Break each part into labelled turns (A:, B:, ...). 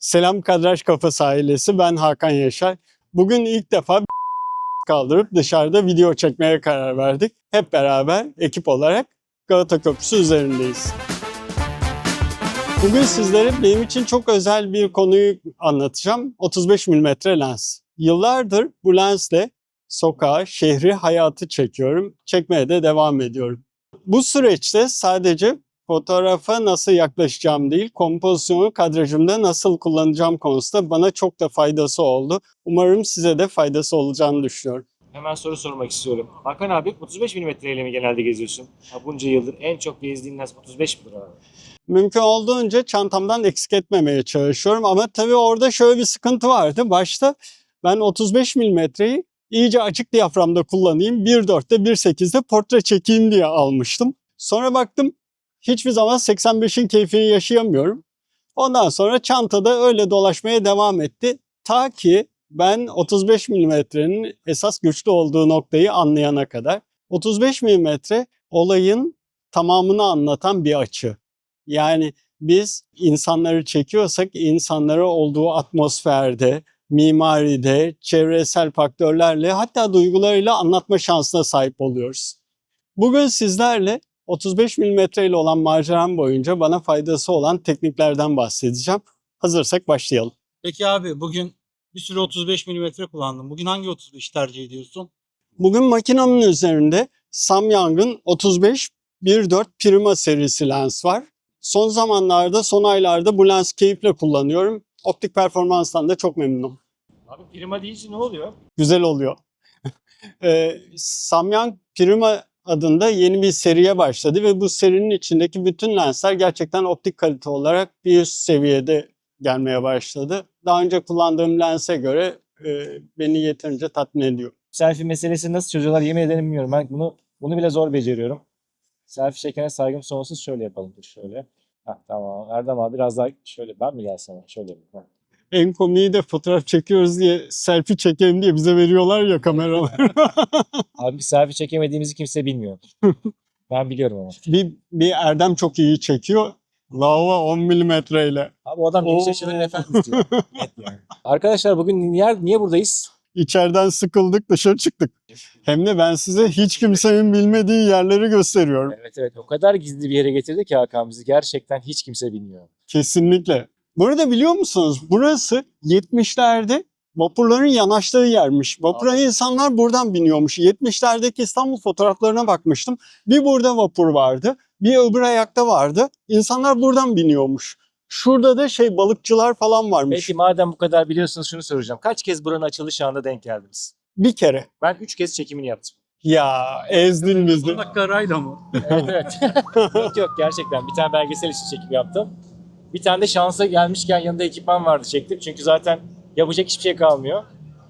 A: Selam Kadraj Kafası ailesi. Ben Hakan Yaşar. Bugün ilk defa kaldırıp dışarıda video çekmeye karar verdik. Hep beraber ekip olarak Galata Köprüsü üzerindeyiz. Bugün sizlere benim için çok özel bir konuyu anlatacağım. 35 mm lens. Yıllardır bu lensle sokağı, şehri, hayatı çekiyorum. Çekmeye de devam ediyorum. Bu süreçte sadece fotoğrafa nasıl yaklaşacağım değil, kompozisyonu kadrajımda nasıl kullanacağım konusunda bana çok da faydası oldu. Umarım size de faydası olacağını düşünüyorum.
B: Hemen soru sormak istiyorum. Hakan abi 35 mm ile mi genelde geziyorsun? Ha, bunca yıldır en çok gezdiğin lens 35 midir abi?
A: Mümkün olduğunca çantamdan eksik etmemeye çalışıyorum ama tabii orada şöyle bir sıkıntı vardı. Başta ben 35 milimetreyi iyice açık diyaframda kullanayım, 1.4'te 1.8'de portre çekeyim diye almıştım. Sonra baktım hiçbir zaman 85'in keyfini yaşayamıyorum. Ondan sonra çantada öyle dolaşmaya devam etti. Ta ki ben 35 milimetrenin esas güçlü olduğu noktayı anlayana kadar. 35 milimetre olayın tamamını anlatan bir açı. Yani biz insanları çekiyorsak insanları olduğu atmosferde, mimaride, çevresel faktörlerle hatta duygularıyla anlatma şansına sahip oluyoruz. Bugün sizlerle 35 mm ile olan maceram boyunca bana faydası olan tekniklerden bahsedeceğim. Hazırsak başlayalım.
C: Peki abi bugün bir sürü 35 mm kullandım. Bugün hangi 35 tercih ediyorsun?
A: Bugün makinamın üzerinde Samyang'ın 35 1.4 Prima serisi lens var. Son zamanlarda, son aylarda bu lens keyifle kullanıyorum. Optik performanstan da çok memnunum.
B: Abi prima deyince ne oluyor?
A: Güzel oluyor. Ee, Samyang Prima adında yeni bir seriye başladı ve bu serinin içindeki bütün lensler gerçekten optik kalite olarak bir üst seviyede gelmeye başladı. Daha önce kullandığım lense göre e, beni yeterince tatmin ediyor.
B: Selfie meselesini nasıl çözüyorlar yemin ederim bilmiyorum. Ben bunu bunu bile zor beceriyorum. Selfie çekene saygım sonsuz şöyle yapalım. Şöyle. Hah, tamam. Erdem abi biraz daha şöyle ben mi gelsem? Şöyle mi?
A: En komiği de fotoğraf çekiyoruz diye selfie çekelim diye bize veriyorlar ya kameralar.
B: Abi selfie çekemediğimizi kimse bilmiyor. ben biliyorum ama.
A: bir, bir Erdem çok iyi çekiyor. Lava 10 milimetreyle.
B: Abi o adam
A: Oo.
B: efendim diyor. Net yani. Arkadaşlar bugün niye, niye buradayız?
A: İçeriden sıkıldık dışarı çıktık. Hem de ben size hiç kimsenin bilmediği yerleri gösteriyorum.
B: Evet evet o kadar gizli bir yere getirdi ki Hakan bizi gerçekten hiç kimse bilmiyor.
A: Kesinlikle. Burada biliyor musunuz burası 70'lerde vapurların yanaştığı yermiş. Vapura insanlar buradan biniyormuş. 70'lerdeki İstanbul fotoğraflarına bakmıştım. Bir burada vapur vardı. Bir öbür ayakta vardı. İnsanlar buradan biniyormuş. Şurada da şey balıkçılar falan varmış.
B: Peki madem bu kadar biliyorsunuz şunu soracağım. Kaç kez buranın açılış anında denk geldiniz?
A: Bir kere.
B: Ben 3 kez çekimini yaptım.
A: Ya ezdin bizi.
C: 10 dakika arayla mı?
B: Evet evet. yok yok gerçekten. Bir tane belgesel için çekim yaptım. Bir tane de şansa gelmişken yanında ekipman vardı çektim. Çünkü zaten yapacak hiçbir şey kalmıyor.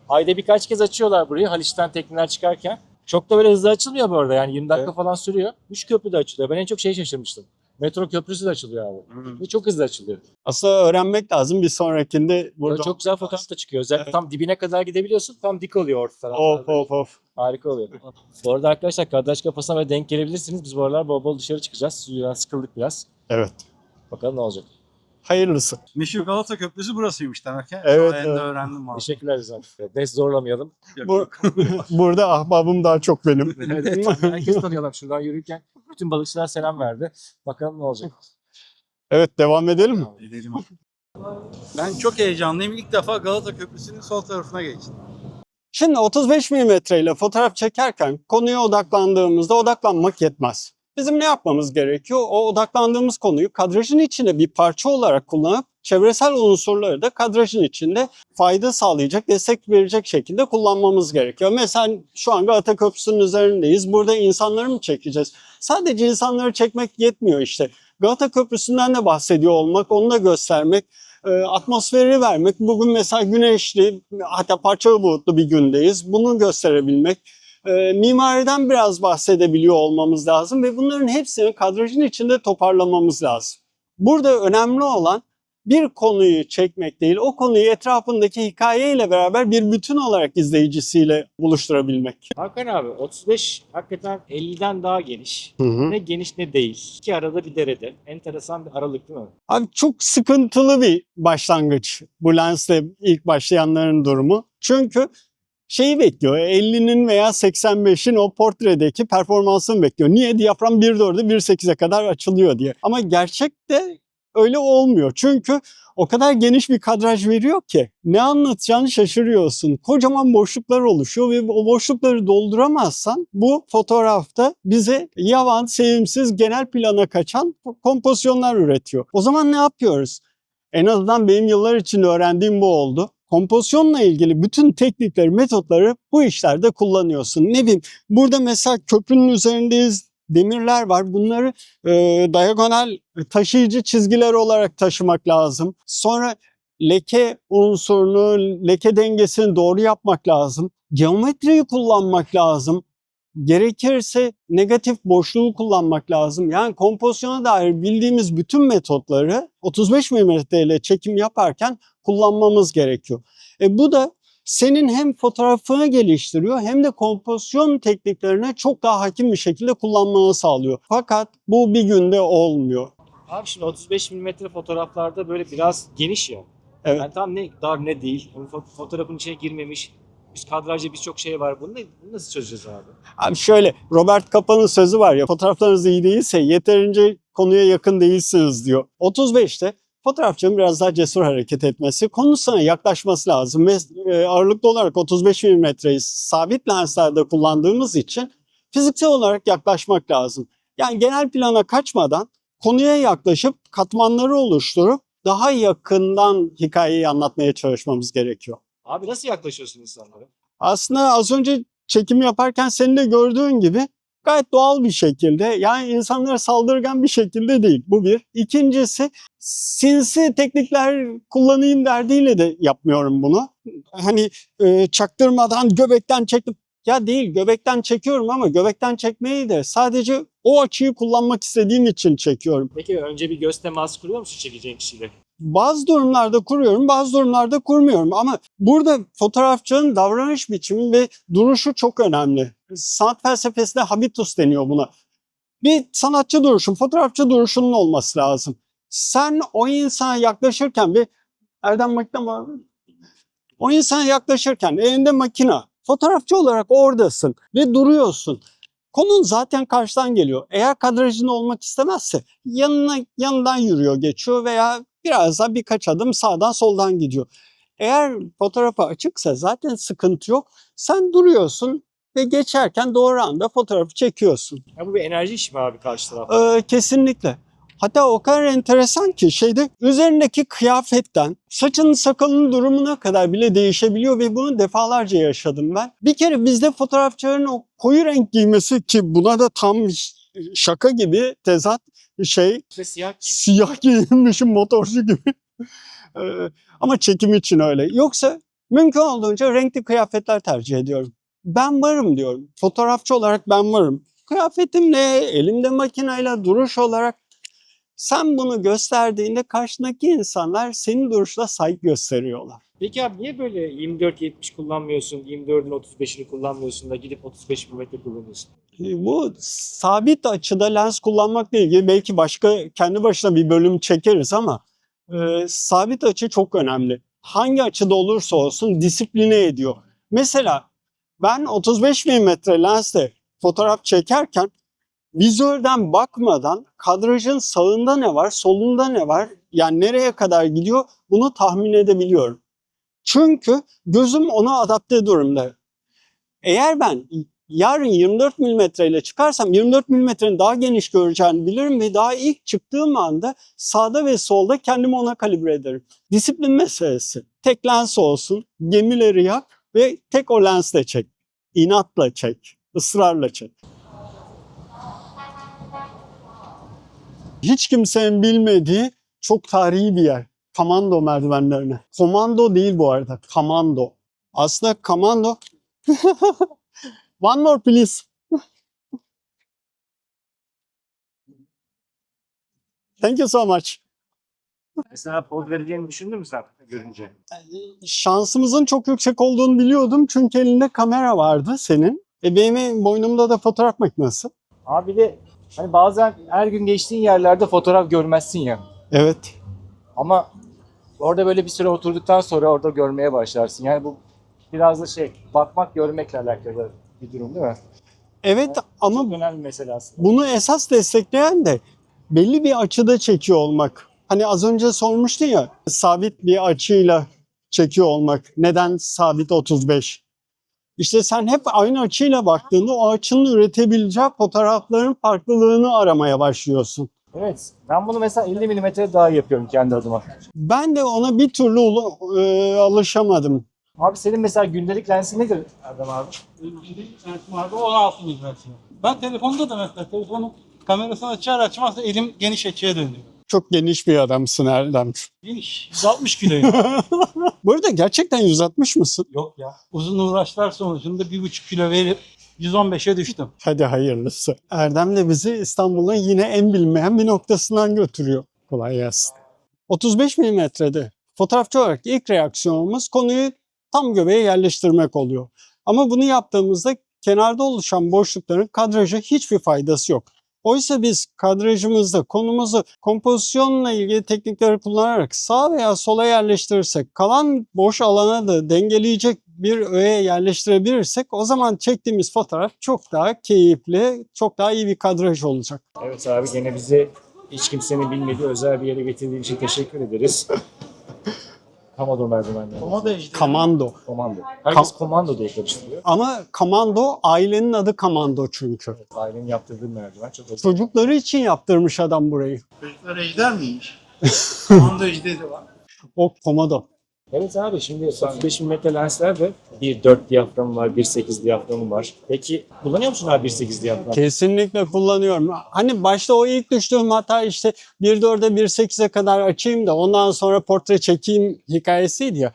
B: Ayda birkaç kez açıyorlar burayı Haliç'ten tekneler çıkarken. Çok da böyle hızlı açılmıyor bu arada yani 20 dakika
A: Evet.
B: falan sürüyor. 3 köprü de açılıyor. Ben en çok şey şaşırmıştım. Metro köprüsü de açılıyor abi. Ve çok hızlı açılıyor.
A: Aslında öğrenmek lazım bir sonrakinde burada.
B: çok güzel fotoğraf da çıkıyor. Özellikle
A: Evet.
B: tam dibine kadar gidebiliyorsun. Tam dik oluyor orta taraflarda.
A: Of of of.
B: Harika oluyor. bu arada arkadaşlar kadraj kafasına böyle denk gelebilirsiniz. Biz bu aralar bol bol dışarı çıkacağız. Stüdyodan sıkıldık biraz.
A: Evet.
B: Bakalım ne olacak.
A: Hayırlısı.
C: Meşhur Galata Köprüsü burasıymış demek ki.
A: Evet, evet.
C: öğrendim valla.
B: Teşekkürler Rıza. Neyse zorlamayalım.
C: Yok,
A: Bu-
C: yok.
A: Burada ahbabım daha çok benim.
B: Evet, evet. Herkes tanıyalım. Şuradan yürürken bütün balıkçılar selam verdi. Bakalım ne olacak.
A: Evet devam edelim mi?
C: Edelim. Ben çok heyecanlıyım. İlk defa Galata Köprüsü'nün sol tarafına geçtim.
A: Şimdi 35 mm ile fotoğraf çekerken konuya odaklandığımızda odaklanmak yetmez. Bizim ne yapmamız gerekiyor? O odaklandığımız konuyu kadrajın içinde bir parça olarak kullanıp çevresel unsurları da kadrajın içinde fayda sağlayacak, destek verecek şekilde kullanmamız gerekiyor. Mesela şu an Galata Köprüsü'nün üzerindeyiz. Burada insanları mı çekeceğiz? Sadece insanları çekmek yetmiyor işte. Galata Köprüsü'nden de bahsediyor olmak, onu da göstermek, e, atmosferi vermek. Bugün mesela güneşli, hatta parçalı bulutlu bir gündeyiz. Bunu gösterebilmek. E, mimariden biraz bahsedebiliyor olmamız lazım ve bunların hepsini kadrajın içinde toparlamamız lazım. Burada önemli olan bir konuyu çekmek değil, o konuyu etrafındaki hikayeyle beraber bir bütün olarak izleyicisiyle buluşturabilmek.
B: Hakan abi 35 hakikaten 50'den daha geniş. Ne geniş ne değil. İki arada bir derede. Enteresan bir aralık değil mi?
A: Abi çok sıkıntılı bir başlangıç bu lensle ilk başlayanların durumu. Çünkü şeyi bekliyor. 50'nin veya 85'in o portredeki performansını bekliyor. Niye? Diyafram 1.4'e 1.8'e kadar açılıyor diye. Ama gerçekte öyle olmuyor. Çünkü o kadar geniş bir kadraj veriyor ki ne anlatacağını şaşırıyorsun. Kocaman boşluklar oluşuyor ve o boşlukları dolduramazsan bu fotoğrafta bize yavan, sevimsiz, genel plana kaçan kompozisyonlar üretiyor. O zaman ne yapıyoruz? En azından benim yıllar için öğrendiğim bu oldu. Kompozisyonla ilgili bütün teknikleri, metotları bu işlerde kullanıyorsun. Ne bileyim burada mesela köprünün üzerindeyiz, demirler var. Bunları e, diagonal taşıyıcı çizgiler olarak taşımak lazım. Sonra leke unsurunu, leke dengesini doğru yapmak lazım. Geometriyi kullanmak lazım. Gerekirse negatif boşluğu kullanmak lazım. Yani kompozisyona dair bildiğimiz bütün metotları 35 mm ile çekim yaparken kullanmamız gerekiyor. E bu da senin hem fotoğrafını geliştiriyor hem de kompozisyon tekniklerine çok daha hakim bir şekilde kullanmanı sağlıyor. Fakat bu bir günde olmuyor.
B: Abi şimdi 35 mm fotoğraflarda böyle biraz geniş ya.
A: Evet.
B: Yani tam ne dar ne değil. Yani fo- fotoğrafın içine girmemiş. Üst kadrajda birçok şey var. Bunu, ne- bunu nasıl çözeceğiz abi?
A: Abi şöyle Robert Capa'nın sözü var ya fotoğraflarınız iyi değilse yeterince konuya yakın değilsiniz diyor. 35'te fotoğrafçının biraz daha cesur hareket etmesi, konusuna yaklaşması lazım ve e, ağırlıklı olarak 35 mm'yi sabit lenslerde kullandığımız için fiziksel olarak yaklaşmak lazım. Yani genel plana kaçmadan konuya yaklaşıp katmanları oluşturup daha yakından hikayeyi anlatmaya çalışmamız gerekiyor.
B: Abi nasıl yaklaşıyorsun insanlara?
A: Aslında az önce çekim yaparken senin de gördüğün gibi gayet doğal bir şekilde yani insanlara saldırgan bir şekilde değil. Bu bir. İkincisi sinsi teknikler kullanayım derdiyle de yapmıyorum bunu. Hani e, çaktırmadan göbekten çektim. Ya değil göbekten çekiyorum ama göbekten çekmeyi de sadece o açıyı kullanmak istediğim için çekiyorum.
B: Peki önce bir göz teması kuruyor musun çekeceğin kişiyle?
A: Bazı durumlarda kuruyorum, bazı durumlarda kurmuyorum ama burada fotoğrafçının davranış biçimi ve duruşu çok önemli. Sanat felsefesinde habitus deniyor buna. Bir sanatçı duruşun, fotoğrafçı duruşunun olması lazım. Sen o insana yaklaşırken ve Erdem makine var mı? O insana yaklaşırken elinde makina, fotoğrafçı olarak oradasın ve duruyorsun. Konun zaten karşıdan geliyor. Eğer kadrajın olmak istemezse yanına yanından yürüyor, geçiyor veya biraz daha birkaç adım sağdan soldan gidiyor. Eğer fotoğrafı açıksa zaten sıkıntı yok. Sen duruyorsun ve geçerken doğru anda fotoğrafı çekiyorsun.
B: Ya bu bir enerji işi mi abi karşı tarafta?
A: Ee, kesinlikle. Hatta o kadar enteresan ki şeyde üzerindeki kıyafetten saçının sakalının durumuna kadar bile değişebiliyor ve bunu defalarca yaşadım ben. Bir kere bizde fotoğrafçıların o koyu renk giymesi ki buna da tam şaka gibi tezat şey
B: siyah
A: siyah giyinmişim motorcu gibi. Ee, ama çekim için öyle. Yoksa mümkün olduğunca renkli kıyafetler tercih ediyorum. Ben varım diyorum. Fotoğrafçı olarak ben varım. Kıyafetimle, elimde makineyle, duruş olarak sen bunu gösterdiğinde karşındaki insanlar senin duruşla saygı gösteriyorlar.
B: Peki abi niye böyle 24-70 kullanmıyorsun, 24'ün 35'ini kullanmıyorsun da gidip 35 mm kullanıyorsun?
A: E, Bu sabit açıda lens kullanmakla ilgili belki başka kendi başına bir bölüm çekeriz ama e, sabit açı çok önemli. Hangi açıda olursa olsun disipline ediyor. Mesela ben 35 mm lensle fotoğraf çekerken vizörden bakmadan kadrajın sağında ne var, solunda ne var, yani nereye kadar gidiyor bunu tahmin edebiliyorum. Çünkü gözüm ona adapte durumda. Eğer ben yarın 24 mm ile çıkarsam 24 mm'nin daha geniş göreceğini bilirim ve daha ilk çıktığım anda sağda ve solda kendimi ona kalibre ederim. Disiplin meselesi. Tek lens olsun, gemileri yak ve tek o lensle çek. İnatla çek, ısrarla çek. Hiç kimsenin bilmediği çok tarihi bir yer. Komando merdivenlerine. Komando değil bu arada, komando. Aslında komando One more please. Thank you so much.
B: Mesela poz vereceğini düşündün mü sen görünce?
A: Şansımızın çok yüksek olduğunu biliyordum çünkü elinde kamera vardı senin. E benim boynumda da fotoğraf makinesi.
B: Abi de hani bazen her gün geçtiğin yerlerde fotoğraf görmezsin ya.
A: Evet.
B: Ama orada böyle bir süre oturduktan sonra orada görmeye başlarsın. Yani bu biraz da şey bakmak görmekle alakalı bir durum değil mi?
A: Evet ama
B: Çok önemli mesele aslında.
A: bunu esas destekleyen de belli bir açıda çekiyor olmak. Hani az önce sormuştun ya sabit bir açıyla çekiyor olmak. Neden sabit 35? İşte sen hep aynı açıyla baktığında o açının üretebileceği fotoğrafların farklılığını aramaya başlıyorsun.
B: Evet. Ben bunu mesela 50 mm daha yapıyorum kendi adıma.
A: Ben de ona bir türlü ulu- e, alışamadım.
B: Abi senin mesela gündelik lensin nedir Erdem abi?
C: vardı 16 milimetre. Ben telefonda da mesela telefonun kamerasını açar açmaz da elim geniş açıya dönüyor.
A: Çok geniş bir adamsın Erdem.
C: Geniş. 160 kiloyum.
A: Bu arada gerçekten 160 mısın?
C: Yok ya. Uzun uğraşlar sonucunda 1,5 kilo verip 115'e düştüm.
A: Hadi hayırlısı. Erdem de bizi İstanbul'un yine en bilinmeyen bir noktasından götürüyor. Kolay gelsin. 35 milimetrede fotoğrafçı olarak ilk reaksiyonumuz konuyu tam göbeğe yerleştirmek oluyor. Ama bunu yaptığımızda kenarda oluşan boşlukların kadraja hiçbir faydası yok. Oysa biz kadrajımızda konumuzu kompozisyonla ilgili teknikleri kullanarak sağa veya sola yerleştirirsek, kalan boş alana da dengeleyecek bir öğe yerleştirebilirsek o zaman çektiğimiz fotoğraf çok daha keyifli, çok daha iyi bir kadraj olacak.
B: Evet abi gene bizi hiç kimsenin bilmediği özel bir yere getirdiğin için teşekkür ederiz. Komando merdivenleri.
C: Da işte.
A: Kamando.
B: Komando. Herkes komando diye karıştırıyor.
A: Ama Kamando ailenin adı Kamando çünkü.
B: Ailenin yaptırdığı merdiven çok özel.
A: Çocukları için yaptırmış adam burayı.
C: Çocuklar ejder miymiş? Komando ejderi var.
A: O Komodo.
B: Evet abi şimdi 35 mm lensler de 1.4 diyaframı var, 1.8 diyaframı var. Peki kullanıyor musun abi 1.8 diyafram?
A: Kesinlikle kullanıyorum. Hani başta o ilk düştüğüm hata işte 1.4'e 1.8'e kadar açayım da ondan sonra portre çekeyim hikayesiydi ya.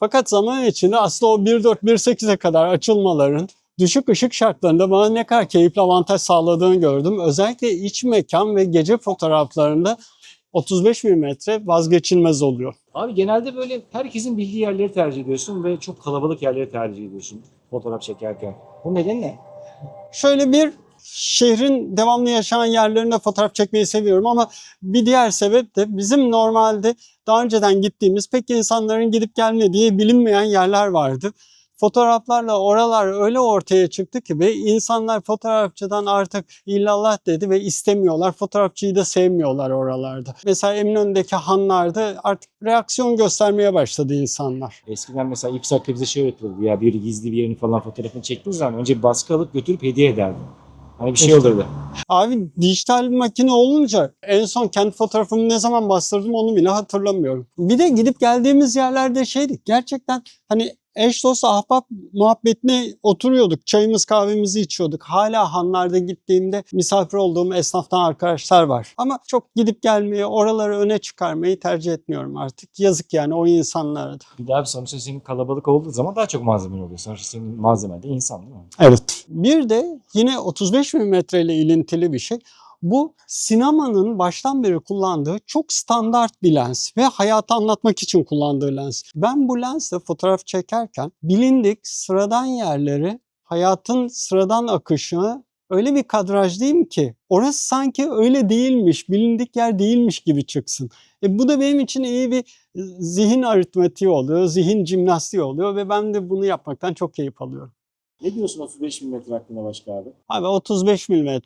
A: Fakat zaman içinde aslında o 1.4 1.8'e kadar açılmaların düşük ışık şartlarında bana ne kadar keyifli avantaj sağladığını gördüm. Özellikle iç mekan ve gece fotoğraflarında 35 mm vazgeçilmez oluyor.
B: Abi genelde böyle herkesin bildiği yerleri tercih ediyorsun ve çok kalabalık yerleri tercih ediyorsun fotoğraf çekerken. Bu neden ne?
A: Şöyle bir şehrin devamlı yaşayan yerlerinde fotoğraf çekmeyi seviyorum ama bir diğer sebep de bizim normalde daha önceden gittiğimiz pek insanların gidip gelmediği bilinmeyen yerler vardı. Fotoğraflarla oralar öyle ortaya çıktı ki ve insanlar fotoğrafçıdan artık illallah dedi ve istemiyorlar. Fotoğrafçıyı da sevmiyorlar oralarda. Mesela Eminönü'ndeki hanlarda artık reaksiyon göstermeye başladı insanlar.
B: Eskiden mesela İpsak'ta bize şey öğretilirdi ya bir gizli bir yerin falan fotoğrafını çektiğin zaman önce baskı alıp götürüp hediye ederdin. Hani bir şey olurdu.
A: Abi dijital makine olunca en son kendi fotoğrafımı ne zaman bastırdım onu bile hatırlamıyorum. Bir de gidip geldiğimiz yerlerde şeydik gerçekten hani eş dost ahbap muhabbetine oturuyorduk. Çayımız kahvemizi içiyorduk. Hala hanlarda gittiğimde misafir olduğum esnaftan arkadaşlar var. Ama çok gidip gelmeyi, oraları öne çıkarmayı tercih etmiyorum artık. Yazık yani o insanlara da.
B: Bir daha bir sonuçta senin kalabalık olduğu zaman daha çok malzemen oluyor. Sonuçta senin malzemen de insan değil mi?
A: Evet. Bir de yine 35 mm ile ilintili bir şey. Bu sinemanın baştan beri kullandığı çok standart bir lens ve hayatı anlatmak için kullandığı lens. Ben bu lensle fotoğraf çekerken bilindik sıradan yerleri, hayatın sıradan akışını öyle bir kadrajdayım ki orası sanki öyle değilmiş, bilindik yer değilmiş gibi çıksın. E bu da benim için iyi bir zihin aritmatiği oluyor, zihin jimnastiği oluyor ve ben de bunu yapmaktan çok keyif alıyorum.
B: Ne diyorsun 35 mm hakkında başka abi?
A: Abi 35 mm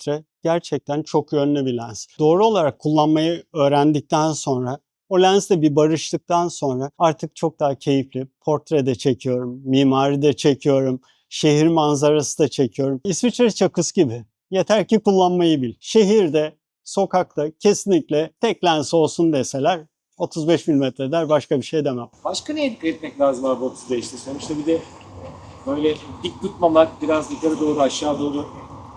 A: gerçekten çok yönlü bir lens. Doğru olarak kullanmayı öğrendikten sonra o lensle bir barıştıktan sonra artık çok daha keyifli. Portre de çekiyorum, mimari de çekiyorum, şehir manzarası da çekiyorum. İsviçre çakısı gibi. Yeter ki kullanmayı bil. Şehirde, sokakta kesinlikle tek lens olsun deseler 35 mm der başka bir şey demem.
B: Başka dikkat etmek lazım abi 35'te? Sonuçta bir de böyle dik tutmamak, biraz yukarı doğru aşağı doğru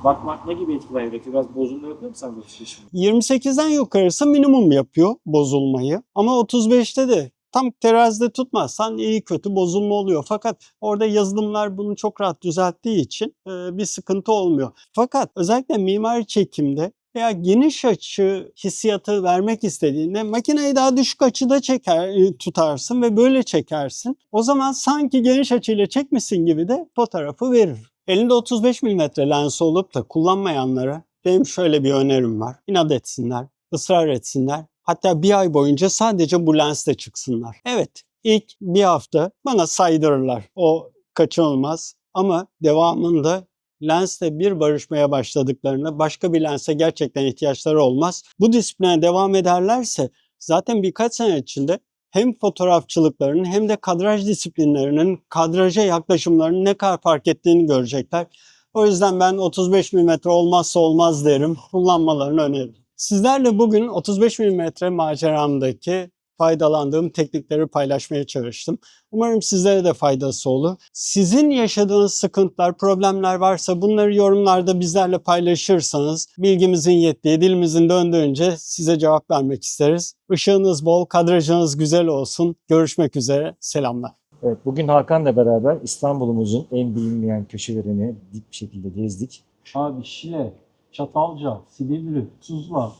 B: bakmak ne gibi etkiler yaratıyor? Biraz bozulma yapıyor mu sen 35 mm?
A: 28'den yukarısı minimum yapıyor bozulmayı. Ama 35'te de tam terazide tutmazsan iyi kötü bozulma oluyor. Fakat orada yazılımlar bunu çok rahat düzelttiği için bir sıkıntı olmuyor. Fakat özellikle mimari çekimde veya geniş açı hissiyatı vermek istediğinde makineyi daha düşük açıda çeker e, tutarsın ve böyle çekersin. O zaman sanki geniş açıyla çekmişsin gibi de fotoğrafı verir. Elinde 35 mm lens olup da kullanmayanlara benim şöyle bir önerim var. İnat etsinler, ısrar etsinler. Hatta bir ay boyunca sadece bu lensle çıksınlar. Evet, ilk bir hafta bana saydırırlar. O kaçınılmaz. Ama devamında lensle bir barışmaya başladıklarında başka bir lense gerçekten ihtiyaçları olmaz. Bu disipline devam ederlerse zaten birkaç sene içinde hem fotoğrafçılıklarının hem de kadraj disiplinlerinin kadraja yaklaşımlarının ne kadar fark ettiğini görecekler. O yüzden ben 35 mm olmazsa olmaz derim. Kullanmalarını öneririm. Sizlerle bugün 35 mm maceramdaki faydalandığım teknikleri paylaşmaya çalıştım. Umarım sizlere de faydası olur. Sizin yaşadığınız sıkıntılar, problemler varsa bunları yorumlarda bizlerle paylaşırsanız bilgimizin yettiği, dilimizin döndüğünce size cevap vermek isteriz. Işığınız bol, kadrajınız güzel olsun. Görüşmek üzere. Selamlar.
B: Evet, bugün Hakan'la beraber İstanbul'umuzun en bilinmeyen köşelerini bir şekilde gezdik.
C: Abi Şile, Çatalca, Silivri, Tuzla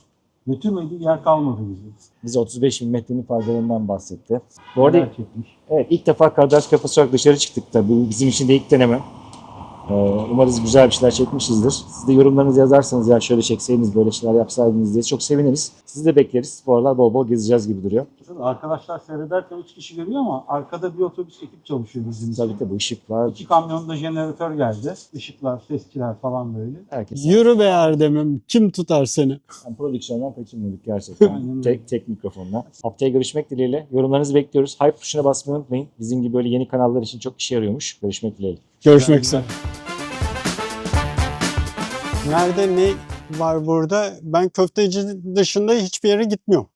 C: götürmediği yer kalmadı bizim.
B: Bize 35 mm'nin faydalarından bahsetti. Bu arada evet, ilk defa kadraj kafası olarak dışarı çıktık bu bizim için de ilk deneme. Ee, umarız güzel bir şeyler çekmişizdir. Siz de yorumlarınızı yazarsanız ya şöyle çekseydiniz böyle şeyler yapsaydınız diye çok seviniriz. Sizi de bekleriz. Bu aralar bol bol gezeceğiz gibi duruyor.
C: Arkadaşlar seyrederken 3 kişi görüyor ama arkada bir otobüs ekip çalışıyor bizim.
B: Tabii tabii ışıklar,
C: İki kamyonda jeneratör geldi. Işıklar, sesçiler falan böyle.
B: herkes.
A: Yürü be Erdem'im. Kim tutar seni?
B: Yani prodüksiyondan kaçınmadık gerçekten. Tek, tek mikrofonla. Haftaya görüşmek dileğiyle. Yorumlarınızı bekliyoruz. Hype tuşuna basmayı unutmayın. Bizim gibi böyle yeni kanallar için çok işe yarıyormuş. Görüşmek dileğiyle.
A: Görüşmek üzere. Nerede ne var burada? Ben köfteci dışında hiçbir yere gitmiyorum.